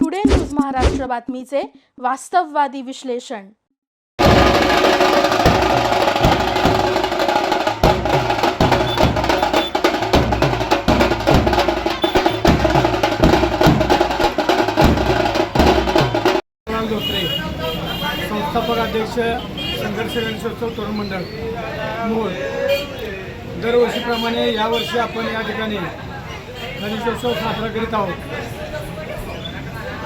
Today news Maharashtra बातमीचे वास्तववादी विश्लेषण संस्थापक अध्यक्ष संघर्ष गणेशोत्सव तरुण मंडळ मूळ. दरवर्षीप्रमाणे यावर्षी आपण या ठिकाणी गणेशोत्सव साजरा करीत आहोत.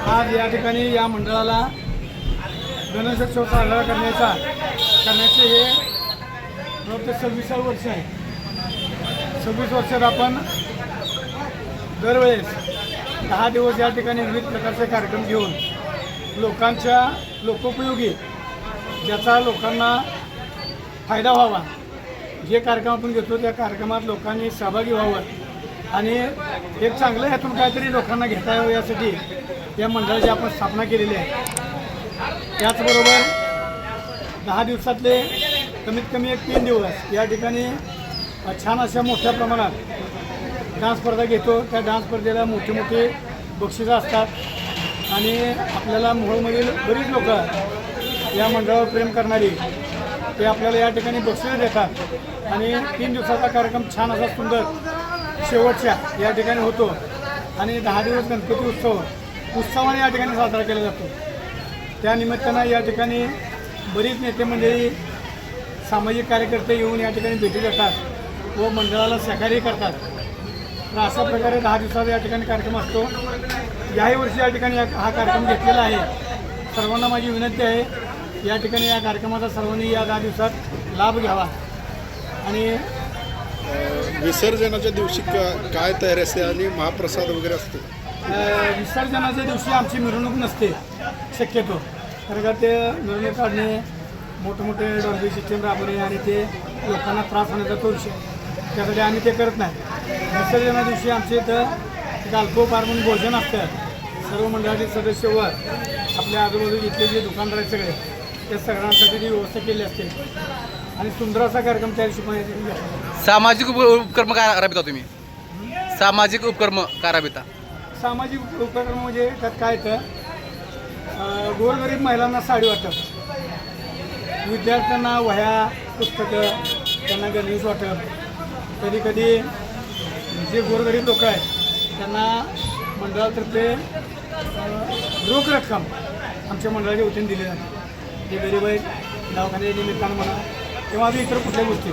आज या ठिकाणी या मंडळाला गणेशोत्सव साजरा करण्याचा करण्याचे हे जवळपास सव्वीसावं वर्ष आहे. सव्वीस वर्षात आपण दरवेळेस दहा दिवस या ठिकाणी विविध प्रकारचे कार्यक्रम घेऊन लोकांच्या लोकोपयोगी ज्याचा लोकांना फायदा व्हावा. जे कार्यक्रम आपण घेतो त्या कार्यक्रमात लोकांनी सहभागी व्हावं. आणि एक चांगलं यातून काहीतरी लोकांना घेता यावं यासाठी या मंडळाची आपण स्थापना केलेली आहे. त्याचबरोबर दहा दिवसातले कमीत कमी एक तीन दिवस या ठिकाणी छान अशा मोठ्या प्रमाणात डान्स स्पर्धा घेतो. त्या डान्स स्पर्धेला मोठे मोठे बक्षिसं असतात. आणि आपल्याला मोहोळमधील बरीच लोकं या मंडळावर प्रेम करणारी ते आपल्याला या ठिकाणी बक्षिसं देतात. आणि तीन दिवसाचा कार्यक्रम छान असा सुंदर शेवटच्या या ठिकाणी होतो. आणि दहा दिवस गणपती उत्सव उत्सवाने या ठिकाणी साजरा केला जातो. त्या निमित्तानं या ठिकाणी बरीच नेते मंडळी सामाजिक कार्यकर्ते येऊन या ठिकाणी भेटी देतात व मंडळाला सहकार्य करतात. तर अशा प्रकारे दहा दिवसाचा या ठिकाणी कार्यक्रम असतो. याही वर्षी या ठिकाणी या- हा कार्यक्रम घेतलेला आहे. सर्वांना माझी विनंती आहे या ठिकाणी या कार्यक्रमाचा सर्वांनी या दहा दिवसात लाभ घ्यावा. आणि विसर्जनाच्या दिवशी का- काय तयारी असते आणि महाप्रसाद वगैरे असतो? अ, विसर्जनाच्या दिवशी आमची मिरवणूक नसते शक्यतो. कारण का ते मिरवणूक काढणे मोठमोठे डॉल्बी सिस्टीम राबवणे आणि ते लोकांना त्रास होण्याचा तो विषय. त्यासाठी आम्ही ते करत नाही. विसर्जना दिवशी आमच्या इथं एक अल्पोपार म्हणून भोजन असतं. सर्व मंडळाचे सदस्य व आपल्या आजूबाजूला इथले जे दुकानदार आहेत सगळे त्या सगळ्यांसाठी ती व्यवस्था केली असते. आणि सुंदर असा कार्यक्रम त्या दिवशी पण सामाजिक उप उपक्रम काय राबविता तुम्ही? सामाजिक उपक्रम काय राबविता सामाजिक उपक्रम म्हणजे त्यात काय अं, गोरगरीब महिलांना साडी वाटप. विद्यार्थ्यांना वह्या पुस्तकं त्यांना गणवेश वाटप. कधी कधी जे गोरगरीब लोक आहेत त्यांना मंडळातर्फे अं, रोख रक्कम आमच्या मंडळाच्या वतीने दिली जाते. ते गरीब आहेत दवाखान्याच्या निमित्तानं म्हणा किंवा बी इतर कुठल्या गोष्टी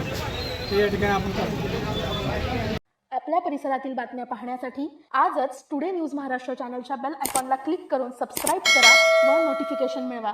ते या ठिकाणी आपण करतो आपल्या परिसरातील बातम्या पाहण्यासाठी आजच टुडे न्यूज महाराष्ट्र चॅनलच्या बेल आयकॉनला क्लिक करून सबस्क्राईब करा व नोटिफिकेशन मिळवा.